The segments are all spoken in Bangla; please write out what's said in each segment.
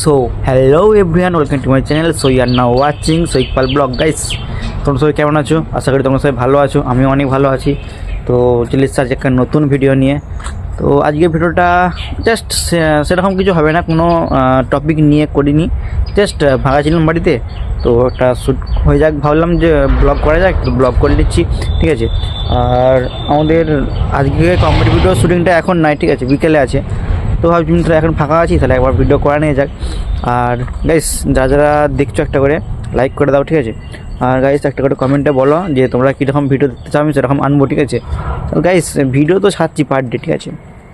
So hello everyone welcome to my channel so you're now watching so ইকপাল blog guys তোমরা সবাই কেমন আছো? আশা করি তোমরা সবাই ভালো আছো, আমিও অনেক ভালো আছি। তো, চলে এসেছি আজ একটা নতুন ভিডিও নিয়ে। তো, আজকে ভিডিওটা জাস্ট সেরকম কিছু হবে না, কোনো টপিক নিয়ে করিনি। জাস্ট ভাঙা ছিলাম বাড়িতে। তো, একটা শ্যুট হয়ে যাক, ভাবলাম যে ব্লগ করা যাক, তো ব্লগ করে নিচ্ছি ঠিক আছে? আর আমাদের আজকে কমেডি ভিডিও শ্যুটিংটা এখন নাই, ঠিক আছে? বিকেলে আছে। তো ভাবছি তো এখন ফাঁকা আছি, তাহলে একবার ভিডিও করা নিয়ে যাক। আর গাইস যারা যারা দেখছ একটা করে লাইক করে দাও, ঠিক আছে? আর গাইস একটা করে কমেন্টে বলো যে তোমরা কীরকম ভিডিও দেখতে চাও, আমি সেরকম আনব, ঠিক আছে? গাইস ভিডিও তো ছাড়ছি পার ডে ঠিক আছে?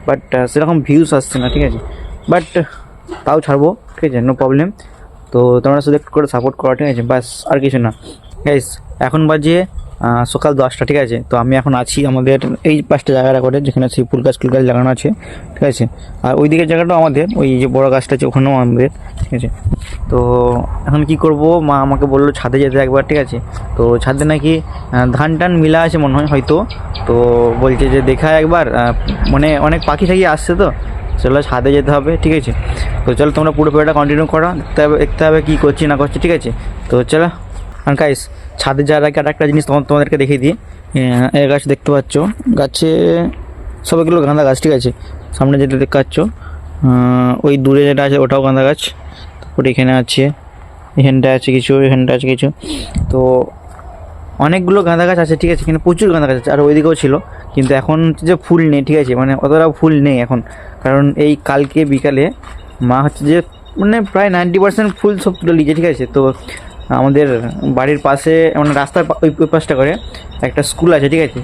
বাট সেরকম ভিউস আসছে না, ঠিক আছে? বাট তাও ছাড়বো, ঠিক আছে? নো প্রবলেম তো তোমরা শুধু একটু করে সাপোর্ট করো, ঠিক আছে? বাস আর কিছু না। গাইস এখন বাজে সকাল দশটা, ঠিক আছে? তো আমি এখন আছি আমাদের এই পাঁচটা জায়গাটা করে যেখানে সেই ফুল গাছ ফুল গাছ লাগানো আছে, ঠিক আছে? আর ওই দিকের জায়গাটাও আমাদের, ওই যে বড় গাছটা আছে, ওখানেও আমাদের, ঠিক আছে? তো এখন কি করব? মা আমাকে বলল ছাদে যেতে একবার, ঠিক আছে? তো ছাদে নাকি ধান টান মিলা আছে মনে হয়, হয়তো। তো বলছে যে দেখা একবার মানে অনেক পাখি টাখি আসছে তো। চলো ছাদে যেতে হবে, ঠিক আছে? তো চলো তোমরা পুরো ভিডিওটা কন্টিনিউ করো, দেখতে হবে দেখতে হবে কী করছি, না করছি, ঠিক আছে? তো চলো। আর গাইস ছাদে যাওয়ার আগে আর একটা জিনিস তোমার তোমাদেরকে দেখিয়ে দিই। এই গাছ দেখতে পাচ্ছ। গাছে সব এগুলো গাঁদা গাছ, ঠিক আছে? সামনে যেটা দেখতে পাচ্ছ ওই দূরে যেটা আছে ওটাও গাঁদা গাছ। তারপরে এখানে আছে এখানটা আছে কিছু এখানটা আছে কিছু। তো অনেকগুলো গাঁদা গাছ আছে, ঠিক আছে? এখানে প্রচুর গাঁদা গাছ আছে, আর ওইদিকেও ছিল। কিন্তু এখন যে ফুল নেই, ঠিক আছে? মানে অতটা ফুল নেই এখন। কারণ এই কালকে বিকালে মা হচ্ছে যে মানে প্রায় নাইনটি পার্সেন্ট ফুল সব তুলে নিয়েছে, ঠিক আছে? তো আমাদের বাড়ির পাশে মানে রাস্তার ওই পাশটা করে একটা স্কুল আছে, ঠিক আছে?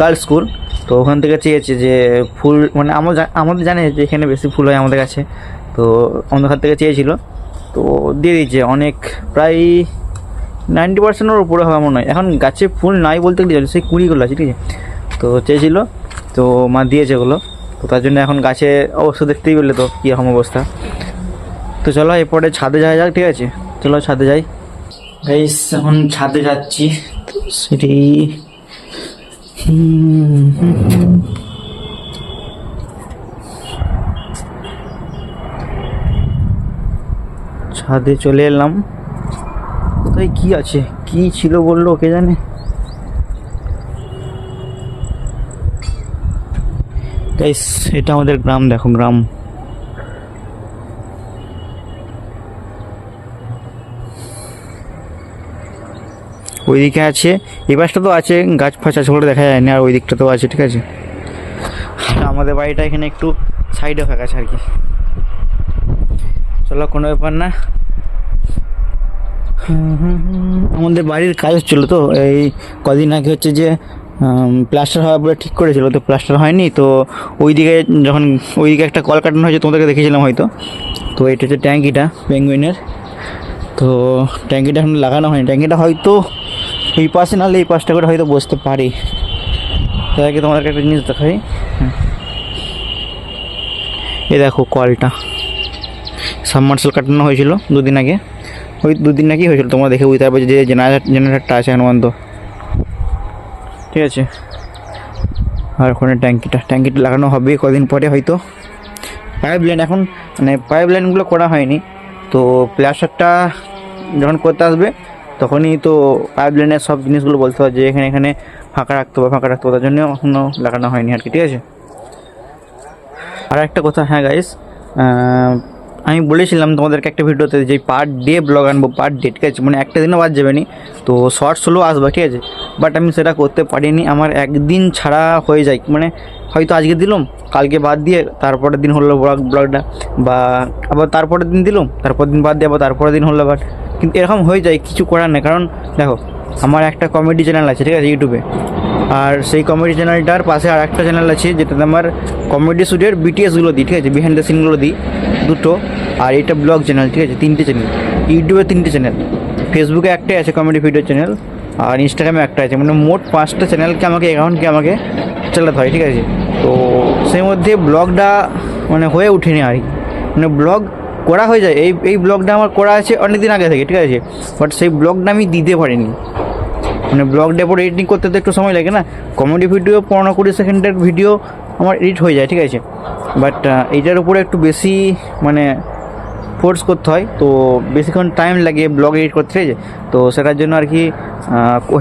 গার্লস স্কুল তো ওখান থেকে চেয়েছে যে ফুল মানে আমার আমাদের জানে যে এখানে বেশি ফুল হয় আমাদের কাছে। তো কাছ থেকে চেয়েছিল। তো দিয়ে দিয়েছে। অনেক, প্রায় নাইনটি পার্সেন্টের উপরে হয় মনে হয়। এখন গাছে ফুল নাই বলতে গেলে সেই কুড়িগুলো আছে, ঠিক আছে? তো চেয়েছিল। তো মা দিয়েছে ওগুলো। তো তার জন্য এখন গাছে অবশ্য দেখতেই পেলে তো কীরকম অবস্থা। তো চলো, এরপরে ছাদে যাওয়া যাক, ঠিক আছে? চলো ছাদে যাই। এখন ছাদে যাচ্ছি। সেটি। ছাদে চলে এলাম। কোথায় কি আছে? কি ছিল বলল কে জানে? এটা আমাদের গ্রাম, দেখো গ্রাম। ওইদিকে আছে, এই পাশটা তো আছে, গাছ ফাছ আছে বলে দেখা যায় না, আর ওই দিকটা তো আছে, ঠিক আছে? আমাদের বাড়িটা এখানে একটু সাইডে হয়ে গেছে আর কি। চলো, কোনো ব্যাপার না। আমাদের বাড়ির কাজ হচ্ছিল তো, এই কদিন আগে হচ্ছে যে প্লাস্টার হওয়ার পরে ঠিক করেছিল, তো প্লাস্টার হয়নি, তো ওইদিকে যখন, ওইদিকে একটা কল কাটানো হয়েছে, তোমাদেরকে দেখেছিলাম হয়তো। তো এটা হচ্ছে ট্যাঙ্কিটা পেঙ্গুইনের তো ট্যাঙ্কিটা এখন লাগানো হয়নি, ট্যাঙ্কিটা হয়তো এই পাশে নাহলে এই পাশটা করে হয়তো বসতে পারি। তার আগে তোমাদেরকে একটা জিনিস দেখাই। এই দেখো কলটা। সাবমার্সেল কাটানো হয়েছিল দুদিন আগে। ওই দুদিন নাকি হয়েছিল, তোমরা দেখে বুঝতে পারবে যে জেনারেটার জেনারেটারটা আছে হনুমান ঠিক আছে? আর ওখানে ট্যাঙ্কিটা। ট্যাঙ্কিটা লাগানো হবে কদিন পরে হয়তো। পাইপ লাইন এখন মানে পাইপ লাইনগুলো করা হয়নি। তো প্লাস্টারটা যখন করতে আসবে তখনই তো পাইপ লাইনের সব জিনিসগুলো বলতে হবে যে এখানে এখানে ফাঁকা রাখতে হবে, ফাঁকা রাখতে হবে, তার জন্য এখনও লাগানো হয়নি আর কি, ঠিক আছে? আর একটা কথা হ্যাঁ গাইস আমি বলেছিলাম তোমাদেরকে একটা ভিডিওতে যে পার ডে ব্লগ আনব পার ডে ঠিক আছে? মানে একটা দিনও বাদ যাবে নি। তো শর্টস হলেও আসবে, ঠিক আছে? বাট আমি সেটা করতে পারিনি, আমার একদিন ছাড়া হয়ে যায়। মানে হয়তো আজকে দিলাম, কালকে বাদ দিয়ে তারপরের দিন হলো ব্লগ ব্লগটা বা আবার তারপরের দিন দিলাম তারপর দিন বাদ দিয়ে আবার তারপরের দিন হলো আবার কিন্তু এরকম হয়ে যায়, কিছু করার নেই। কারণ দেখো, আমার একটা কমেডি চ্যানেল আছে, ঠিক আছে ইউটিউবে আর সেই কমেডি চ্যানেলটার পাশে আর একটা চ্যানেল আছে, যেটাতে আমার কমেডি শ্যুটের বিটিএসগুলো দিই, ঠিক আছে বিহাইন্ড দ্য সিনগুলো দিই, দুটো। আর এটা ব্লগ চ্যানেল ঠিক আছে, তিনটে চ্যানেল ইউটিউবে তিনটে চ্যানেল ফেসবুকে একটাই আছে কমেডি ভিডিও চ্যানেল আর ইনস্টাগ্রামে একটা আছে। মানে মোট পাঁচটা চ্যানেলকে আমাকে অ্যাকাউন্টকে আমাকে চালাতে হয়, ঠিক আছে। তো সেই মধ্যে ব্লগটা মানে হয়ে ওঠেনি আর মানে ব্লগ করা হয়ে যায়, এই এই ব্লগটা আমার করা আছে অনেক দিন আগে থেকে, ঠিক আছে? বাট সেই ব্লগটা আমি দিতে পারিনি। মানে ব্লগ ডেপোর এডিটিং করতে তো একটু সময় লাগে না? কমেডি ভিডিও পনেরো কুড়ি সেকেন্ডের ভিডিও আমার এডিট হয়ে যায়, ঠিক আছে? বাট এইটার উপরে একটু বেশি মানে ফোর্স করতে হয়, তো বেশিক্ষণ টাইম লাগে ব্লগ এডিট করতে, ঠিক আছে? তো সেটার জন্য আর কি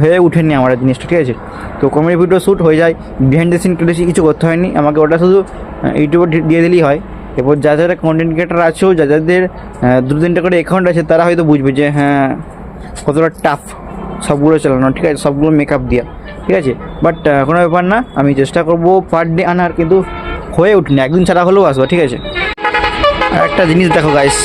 হয়ে উঠেনি আমার জিনিসটা, ঠিক আছে? তো কমেডি ভিডিও শ্যুট হয়ে যায় বিহাইন্ড দ্য সিন কিছু করতে হয়নি, আমাকে ওটা শুধু ইউটিউবে দিয়ে দিলেই হয়। এরপর যা যারা কন্টেন্ট ক্রিয়েটার আছেও যা যাদের দু তিনটা করে অ্যাকাউন্ট আছে, তারা হয়তো বুঝবে যে হ্যাঁ কতটা টাফ সবগুলো চালানো, ঠিক আছে? সবগুলো মেকআপ দেওয়া ঠিক আছে? বাট কোনো ব্যাপার না, আমি চেষ্টা করব পার ডে আনার, কিন্তু হয়ে উঠিনি। একদিন ছাড়া হলেও আসব, ঠিক আছে? আর একটা জিনিস দেখো গাইস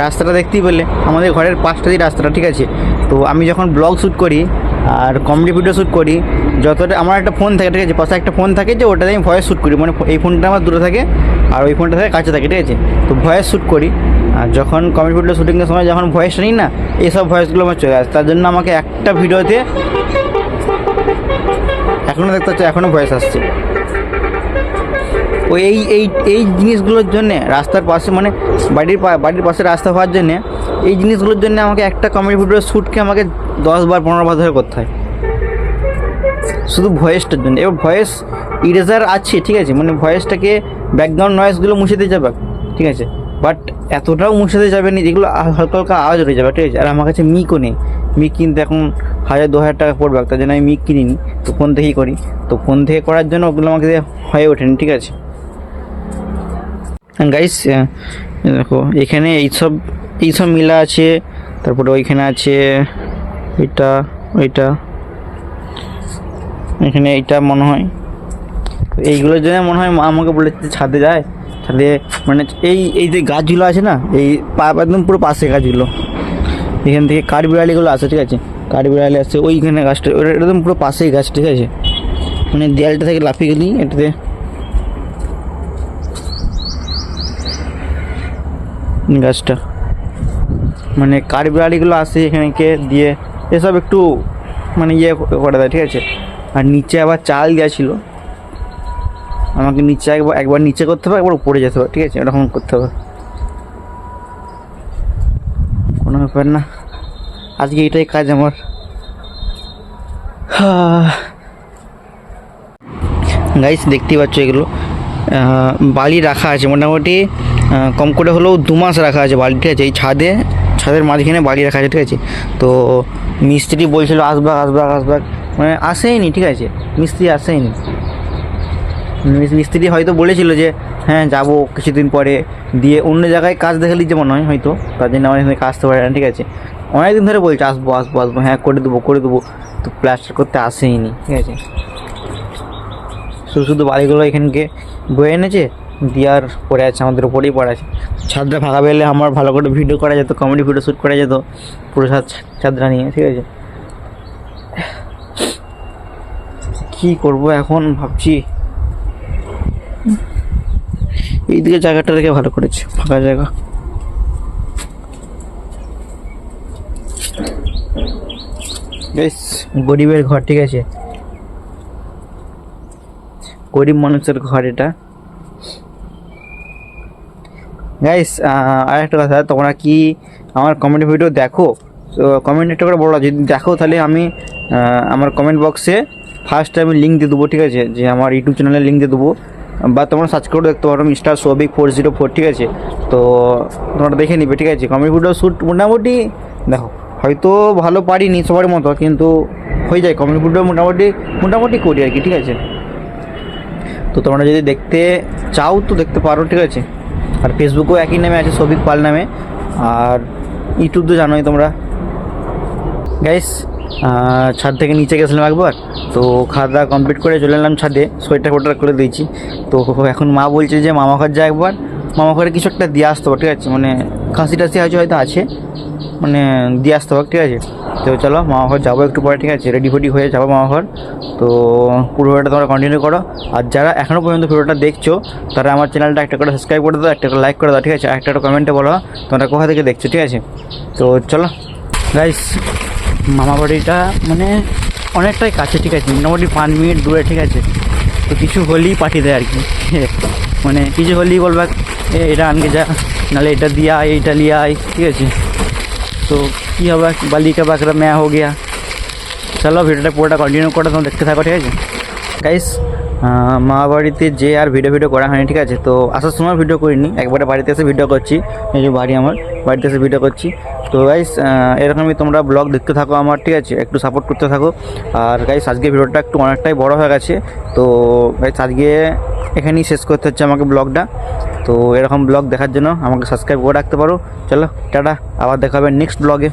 রাস্তাটা দেখতেই পেলে। আমাদের ঘরের পাশটা দিয়ে রাস্তাটা, ঠিক আছে? তো আমি যখন ব্লগ শ্যুট করি আর কমেডি ভিডিও শ্যুট করি। যতটা আমার একটা ফোন থাকে, ঠিক আছে? পাশে একটা ফোন থাকে যে, ওটাতে আমি ভয়েস শ্যুট করি। মানে এই ফোনটা আমার দূরে থাকে, আর ওই ফোনটা থাকে কাছে থাকে, ঠিক আছে? তো ভয়েস শ্যুট করি। আর যখন কমেডি ভিডিও শ্যুটিংয়ের সময় যখন ভয়েস নিই না, এইসব ভয়েসগুলো আমার চলে আসে। তার জন্য আমাকে একটা ভিডিওতে এখনও দেখতে পাচ্ছ এখনও ভয়েস আসছে। ওই এই এই এই জিনিসগুলোর জন্যে, রাস্তার পাশে মানে বাড়ির বাড়ির পাশে রাস্তা হওয়ার জন্যে এই জিনিসগুলোর জন্য আমাকে একটা কমেডি ভিডিও শ্যুটকে আমাকে দশ বার, পনেরো বার ধরে করতে হয়। শুধু ভয়েসটার জন্য। এবার ভয়েস ইরেজার আছে, ঠিক আছে? মানে ভয়েসটাকে ব্যাকগ্রাউন্ড নয়েসগুলো মুছে দিয়ে যাবে ঠিক আছে? বাট এতটাও মুছে দিয়ে যাবে না যেগুলো হালকা হালকা আওয়াজ রয়ে যাবে, ঠিক আছে? আর আমার কাছে মিকও নেই। মিক কিনতে এখন হাজার, দু হাজার টাকা পড়বে, তার জন্য আমি মিক কিনিনি, তো ফোন থেকেই করি। তো ফোন থেকে করার জন্য ওগুলো আমাকে হয়ে ওঠেনি, ঠিক আছে? গাইস দেখো, এখানে এইসব এইসব মিলা আছে। তারপরে ওইখানে আছে এটা, ওইটা। এখানে এইটা মনে হয়। এইগুলোর জন্য মনে হয় আমাকে বলেছে ছাদে যায়, ছাদে মানে এই এই যে গাছগুলো আছে না, এই একদম পুরো পাশে গাছগুলো। এখান থেকে কাঠ বিড়ালিগুলো আসে, ঠিক আছে? কাঠ বিড়ালি আসছে ওইখানে গাছটা ওটা একদম পুরো পাশেই গাছ, ঠিক আছে? মানে দেয়ালটা থেকে লাফিয়ে গেলি এটাতে গাছটা। মানে কাঠ বিড়ালিগুলো আসে এখানেকে দিয়ে এসব একটু মানে ইয়ে করে দেয়, ঠিক আছে? আর নিচে আবার চাল দেওয়া ছিল আমাকে নিচে একবার একবার নিচে করতে হবে, একবার উপরে যেতে হবে, ঠিক আছে? এরকম করতে হবে। কোনো ব্যাপার না। আজকে এটাই কাজ আমার। গাইস দেখতেই পাচ্ছ এগুলো। বালি রাখা আছে। মোটামুটি কম করে হলেও দু মাস রাখা আছে বালি, ঠিক আছে? এই ছাদে ছাদের মাঝখানে বাড়ি রাখা আছে, ঠিক আছে? তো মিস্ত্রি বলছিল, আসবাক আসবাক আসবাক। মানে আসেইনি, ঠিক আছে? মিস্ত্রি আসেইনি। মিস- মিস্ত্রি হয়তো বলেছিল যে হ্যাঁ যাব কিছুদিন পরে। দিয়ে অন্য জায়গায় কাজ দেখালি যেমন হয়, হয়তো। তার জন্য আমার এখানে কাজ আসতে পারে না, ঠিক আছে? অনেকদিন ধরে বলছে, আসব আসব আসব হ্যাঁ করে দেবো করে দেবো। তো প্লাস্টার করতে আসেইনি, ঠিক আছে? শুধু শুধু বাড়িগুলো এখানকে বয়ে এনেছে? দিয়ার পরে আছে, আমাদের উপরেই পড়ে আছে। ছাদটা ফাঁকা পেলে আমার ভালো করে ভিডিও করা যেত কমেডি ভিডিও শ্যুট করা যেত, পুরো ছাদ ছাদরা নিয়ে, ঠিক আছে? কি করব এখন ভাবছি? এইদিকে জায়গাটা রেখে ভালো করেছে, ফাঁকা জায়গা। গরিবের ঘর, ঠিক আছে? গরিব মানুষের ঘর এটা। গাইস আর একটা কথা, তোমরা কি আমার কমেন্ট ভিডিও দেখো? তো কমেন্ট একটা করে বলো, যদি দেখো তাহলে আমি আমার কমেন্ট বক্সে ফার্স্ট আমি লিঙ্ক দিয়ে দেবো, ঠিক আছে? যে আমার ইউটিউব চ্যানেলের লিঙ্ক দিয়ে দেবো। বা তোমরা সার্চ করে দেখতে পারো mister Souvik four zero four ঠিক আছে? তো তোমরা দেখে নিবে, ঠিক আছে? কমেন্ট ভিডিও শ্যুট মোটামুটি, দেখো, হয়তো ভালো পারিনি সবার মতো, কিন্তু হয়ে যায়। কমেন্ট ভিডিও মোটামুটি মোটামুটি করি আর কি, ঠিক আছে? তো তোমরা যদি দেখতে চাও, তো দেখতে পারো, ঠিক আছে? আর ফেসবুকেও একই নামে আছে সবিক পাল নামে। আর ইউটিউব তো জানোই তোমরা। গাইস ছাদ থেকে নিচে গেছিলাম একবার। তো খাওয়া দাওয়া কমপ্লিট করে চলে এলাম ছাদে, সোয়েটার ফোয়েটার করে দিয়েছি। তো এখন মা বলছে যে মামা ঘর যা একবার। মামা ঘরে কিছু একটা দিয়ে আসতে হবে ঠিক আছে? মানে খাসি টাসি হয়তো হয়তো আছে। মানে দিয়ে আসতে হবে, ঠিক আছে? তো চলো মামা ঘর যাব একটু পরে, ঠিক আছে? রেডি ফেডি হয়ে যাব মামা ঘর। তো পুরো ভিডিওটা তোমরা কন্টিনিউ করো। আর যারা এখনও পর্যন্ত ভিডিওটা দেখছ, তারা আমার চ্যানেলটা একটা করে সাবস্ক্রাইব করে দাও, একটা করে লাইক করে দাও, ঠিক আছে? একটা একটা কমেন্টে বলো, তোমরা কোথা থেকে দেখছ, ঠিক আছে? তো চলো। গাইস মামা বাড়িটা মানে অনেকটাই কাছে, ঠিক আছে? মোটামুটি পাঁচ মিনিট দূরে, ঠিক আছে? তো কিছু হলেই পাঠিয়ে দেয় আর কি। মানে কিছু হলেই বলবে এটা আনকে যা নাহলে এটা দিয়ে আয়, এইটা লিয়ে আয়, ঠিক আছে? তো কী হবে বালিকা বাঁকড়া ম্যা হো গিয়া চলো ভিডিওটা পুরোটা কন্টিনিউ করে তোমরা দেখতে থাকো ঠিক আছে গাইস মা বাড়িতে যে আর ভিডিও ভিডিও করা হয়নি ঠিক আছে তো আসার সময় ভিডিও করিনি একবারে বাড়িতে এসে ভিডিও করছি এই যে বাড়ি আমার বাড়িতে এসে ভিডিও করছি তো গাইস এরকমই তোমরা ব্লগ দেখতে থাকো আমার ঠিক আছে একটু সাপোর্ট করতে থাকো আর গাইস আজকে ভিডিওটা একটু অনেকটাই বড় হয়ে গেছে তো গাইস আজকে এখানেই শেষ করতে হচ্ছে আমাকে ব্লগটা তো এরকম ব্লগ দেখার জন্য আমাকে সাবস্ক্রাইব করে রাখতে পারো। চলো, টাটা, আবার দেখা হবে নেক্সট ব্লগে